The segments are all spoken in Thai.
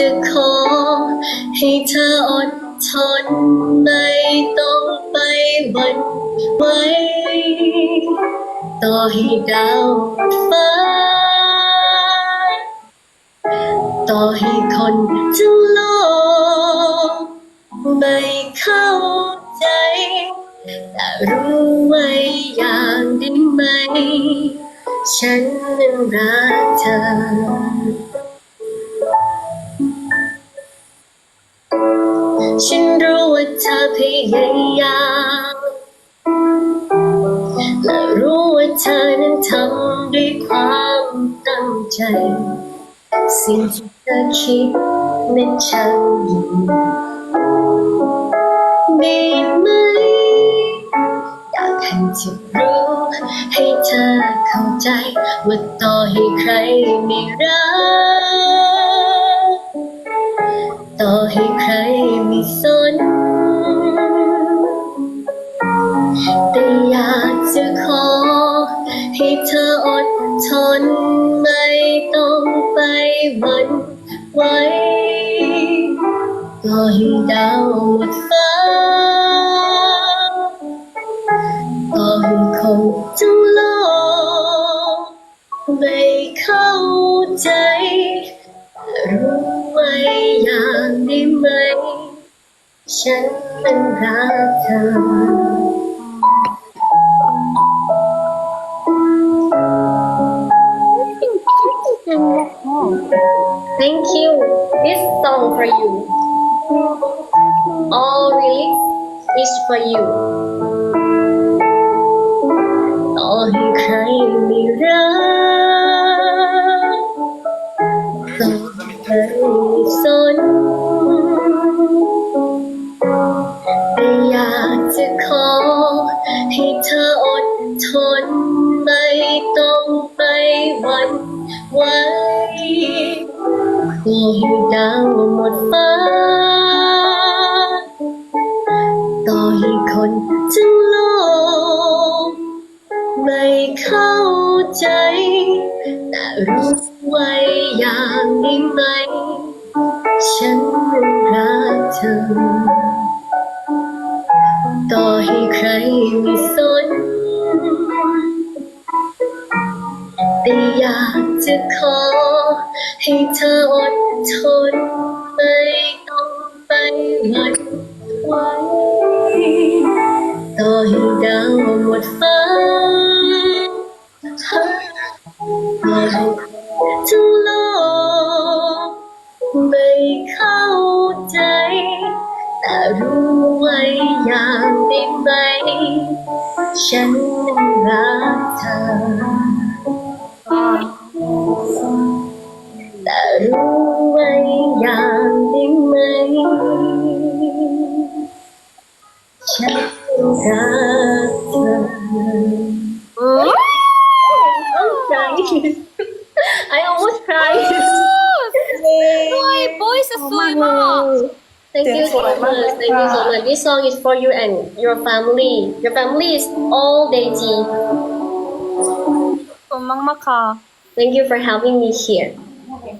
จะขอให้เธออดทนไม่ต้องไปหวันไหวต่อให้ดาวฟ้า ต่อให้คนทั้งโลกไม่เข้าใจ แต่รู้ไว้อย่างได้ไหม ฉันนั้นรักเธอ พยายามและรู้ว่าเธอนั้นทำด้วยความตั้งใจ สิ่งที่เธอคิดนั้นช่างอยู่ดีไหม อยากให้เธอรู้ ให้เธอเข้าใจ ว่าต่อให้ใครไม่รัก ต่อให้ใครไม่สน ให้เธออดทนไม่ต้องไปหวั่นไหวต่อให้ดาวหมดฟ้าต่อให้คนทั้งโลกไม่เข้าใจ รู้ไว้อย่างได้ไหม ฉันมันรักเธอ Thank you. This song for you. All lyrics is for you. ต่อให้ใครไม่รักต่อให้ไม่สนแต่อยากจะขอให้เธออดทน ไม่ต้องไปหวันไหว ต่อให้ดาวหมดฟ้า ต่อให้คนทั้งโลก ไม่เข้าใจ แต่รู้ไว้อย่างได้ไหม ฉันรักเธอ ต่อให้ใครไม่สนแต่อยากจะขอ ให้เธออดทนไม่ต้องไปหวันไหวต่อให้ดาวหมดฟ้าต่อให้ทั้งโลกไม่เข้าใจ แต่รู้ไว้อย่างได้ไหม ฉันนั้นรักเธอ I almost cried. I almost cried. Soy, boy, sa soy mo. Thank you so much. Thank you so much. This song is for you and your family. Your family is all Daisy. Thank you for having me here.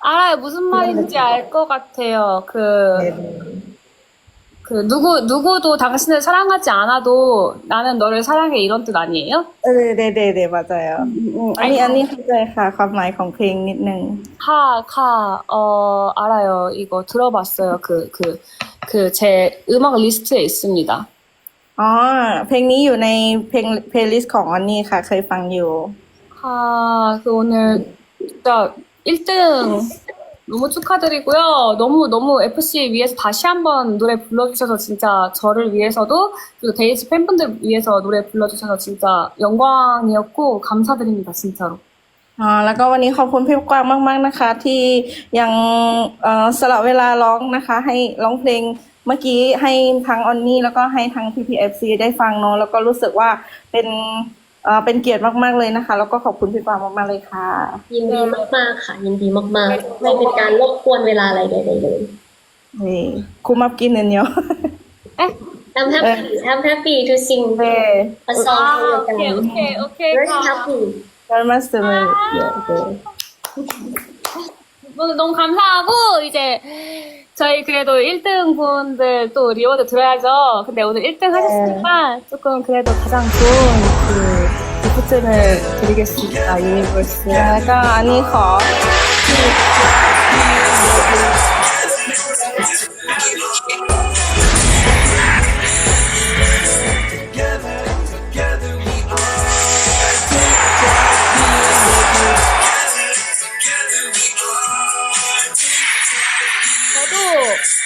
알아요. 무슨 말인지 알 것 같아요. 그, 그, 누구, 누구도 당신을 사랑하지 않아도 나는 너를 사랑해. 이런 뜻 아니에요? 네네네네 맞아요. 음, 아니 아니 맞아요. ค่ะความหมายของเพลงนิดนึง 카, 카, 어, 알아요. 이거 들어봤어요. 그, 그, 그, 제 음악 리스트에 있습니다. อ๋อ เพลงนี้อยู่ในเพลงเพลย์ลิสต์ของออนนี่ค่ะ เคยฟังอยู่ 아, 그 오늘 진짜 1등 너무 축하드리고요. 너무 너무 FC 위해서 다시 한번 노래 불러주셔서 진짜 저를 위해서도 그리고 데이지 팬분들 위해서 노래 불러주셔서 진짜 영광이었고 감사드립니다 진짜로. อ๋อ แล้วก็วันนี้ขอบคุณพี่กวางมาก ๆ นะคะ ที่ยังเอ่อสละเวลาร้องนะคะ ให้ร้องเพลงเมื่อกี้ให้ทางออนนี่แล้วก็ให้ทาง PPFC ได้ฟังเนาะแล้วก็รู้สึกว่าเป็น เอ่อเป็นเกียรติมาก ๆ เลยนะคะ แล้วก็ขอบคุณพี่กวางมาก ๆ เลยค่ะ ยินดีมากๆค่ะ ยินดีมากๆ ไม่เป็นการรบกวนเวลาอะไรใดๆเลย นี่คุมับกินเนียว I'm happy I'm happy to sing เน่ a song 아, for your 오케이 family 오케이 오케이. very 가. happy เ e มาสเตอร์ 오늘 너무 감사하고 이제 저희 그래도 1등 분들 또 리워드 들어야죠. 근데 오늘 1등 하셨으니까 조금 그래도 가장 좋은 그 말씀을 드리겠습니다. 유니버스가 아니 허.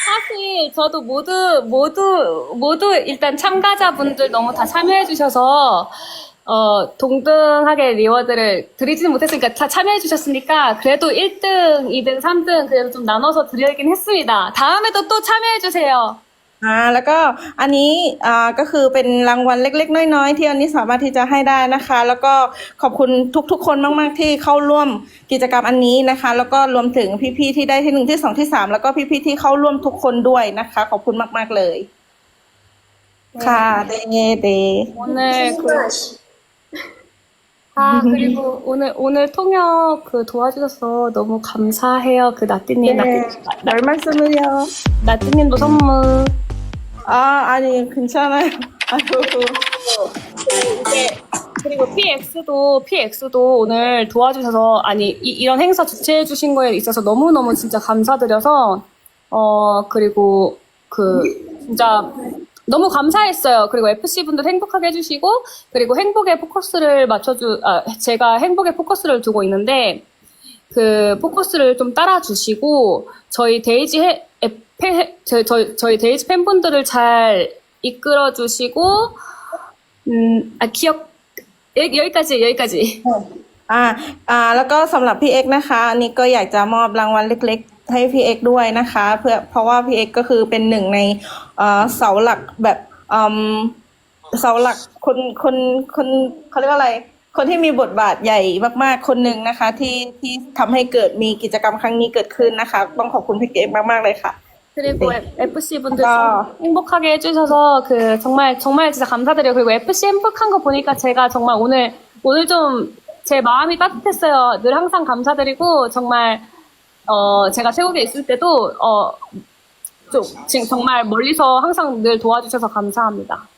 사실 저도 모두 모두 모두 일단 참가자분들 너무 다 참여해 주셔서 어 동등하게 리워드를 드리지는 못했으니까 다 참여해 주셨으니까 그래도 1등, 2등, 3등 그래도 좀 나눠서 드리긴 했습니다. 다음에도 또 참여해 주세요. อ่าแล้วก็อันนี้อ่าก็คือเป็นรางวัลเล็ก ๆ น้อย ๆ ที่อันนี้สามารถที่จะให้ได้นะคะ แล้วก็ขอบคุณทุก ๆ คนมาก ๆ ที่เข้าร่วมกิจกรรมอันนี้นะคะ แล้วก็รวมถึงพี่ ๆ ที่ได้ที่หนึ่งที่สองที่สามแล้วก็พี่ ๆ ที่เข้าร่วมทุกคนด้วยนะคะ ขอบคุณมาก ๆ เลย ค่ะเดเด 오늘 Thank you 그, so much 아, 그리고 오늘, 오늘 통역 그 도와주셔서 너무 감사해요. 그 나띠님, 네, 나띠, 말씀을요. 나띠님도 선물. 아, 아니, 괜찮아요. 그리고 PX도 PX도 오늘 도와주셔서 아니 이, 런 행사 주최해 주신 거에 있어서 너무 너무 진짜 감사드려서 어 그리고 그 진짜 너무 감사했어요. 그리고 FC 분들 행복하게 해주시고 그리고 행복에 포커스를 맞춰주 아 제가 행복에 포커스를 두고 있는데 그 포커스를 좀 따라주시고 저희 데이지 해, 에페, 저희, 저희, 저희 데이지 팬분들을 잘 이끌어주시고 음, 아 기억 여기, 여기까지 여기까지 อ่า อ่า แล้วก็สำหรับพี่เอ็กซ์นะคะอันนี้ก็อยากจะมอบรางวัลเล็ก ๆ ให้พี่เอ็กซ์ด้วยนะคะ เพื่อเพราะว่าพี่เอ็กซ์ก็คือเป็นหนึ่งในเอ่อเสาหลักแบบอืมเสาหลักคนคนคนเขาเรียกว่าอะไร คนที่มีบทบาทใหญ่มากๆคนหนึ่งนะคะ ที่ที่ทำให้เกิดมีกิจกรรมครั้งนี้เกิดขึ้นนะคะ ต้องขอบคุณพี่เอ็กซ์มากๆเลยค่ะ 그리고 FC 분들 아. 행복하게 해주셔서 그 정말 정말 진짜 감사드려요. 그리고 FC 행복한 거 보니까 제가 정말 오늘 오늘 좀 제 마음이 따뜻했어요. 늘 항상 감사드리고 정말 어 제가 태국에 있을 때도 어좀 지금 정말 멀리서 항상 늘 도와주셔서 감사합니다.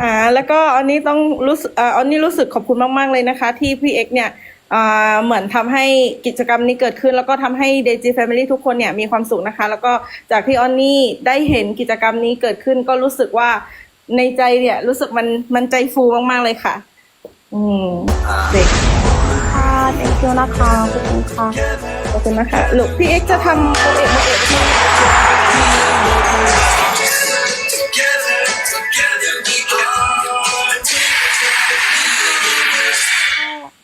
อ่าแล้วก็อันนี้ต้องรู้สึกอ่าอันนี้รู้สึกขอบคุณมาก ๆ เลยนะคะ ที่พี่เอ็กซ์เนี่ยอ่าเหมือนทำให้กิจกรรมนี้เกิดขึ้น แล้วก็ทำให้ DG Family ทุกคนเนี่ยมีความสุขนะคะ แล้วก็จากที่ออนนี่ได้เห็นกิจกรรมนี้เกิดขึ้น ก็รู้สึกว่าในใจเนี่ยรู้สึกมันมันใจฟูมาก ๆ เลยค่ะ อืมเด็ก 아, 땡큐 나카, 고맙다. ขอบคุณ นะคะลูกพี่เอ็กซ์จะทำโปรเอกโปรเอก Together, together we are.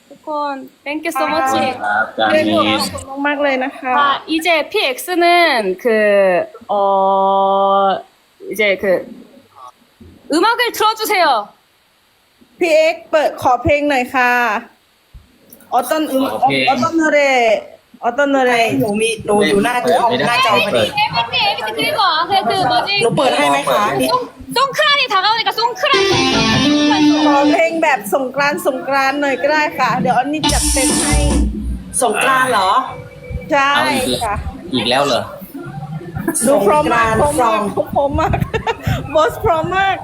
두콘, 땡큐 so much. ครับการ เรียก นี้ ว่าขอบคุณมาก ๆ เลยนะคะ 아, 이제 PX는 그, 어, 이제 그, 음악을 틀어주세요. พี่เอ็กซ์เปิดขอเพลงหน่อยค่ะออตอนออตอนโนเรออตอนโ นเร หนูมีหนูอยู่หน้าจอ ไม่ ห ได้ น้าจอพอ เปิ ดี ด MBT, MBT, 그리고, 아, 그, 그, 뭐지? หนูเปิดให้ไหมคะ 송, 송크란이 다가오니까 송크란. ขอเพลงแบบสงกรานต์สงกรานต์หน่อยก็ได้ค่ะ เดี๋ยวอันนี้จัดเต็มให้ สงกรานต์เหรอ ใช่ เอาอีก ค่ะ อีกแล้วเหรอ ดูพร้อมมาก สง พร้อม กราม าน ก ต์ พร้อมมาก บอสพร้อมมาก